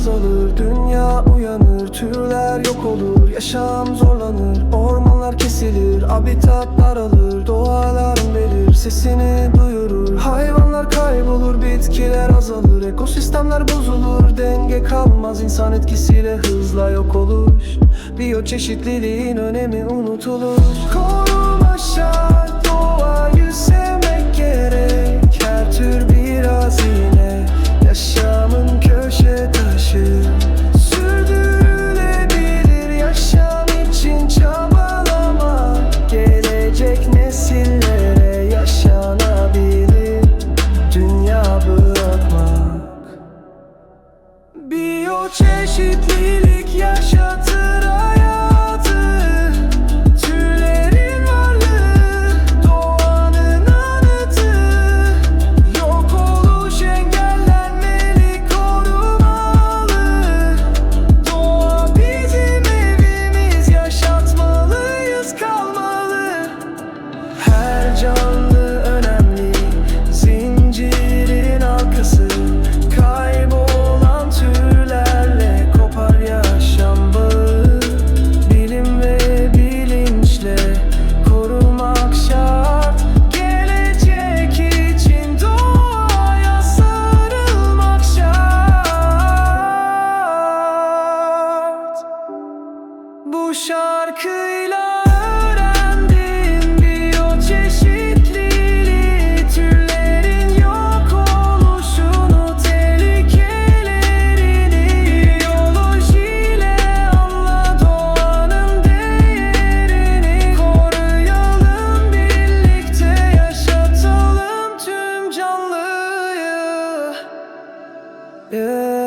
azalır Dünya uyanır Türler yok olur Yaşam zorlanır Ormanlar kesilir Habitat daralır Doğa alarm verir Sesini duyurur. Hayvanlar kaybolur Bitkiler azalır Ekosistemler bozulur Denge kalmaz insan etkisiyle hızla yok olur. Biyoçeşitliliğin önemi unutulur. Koruma şart bu şarkıyla öğrendim biyoçeşitliliği Türlerin yok oluşunu, tehlikelerini Biyolojiyle anla doğanın değerini Koruyalım birlikte yaşatalım tüm canlıyı Yeah.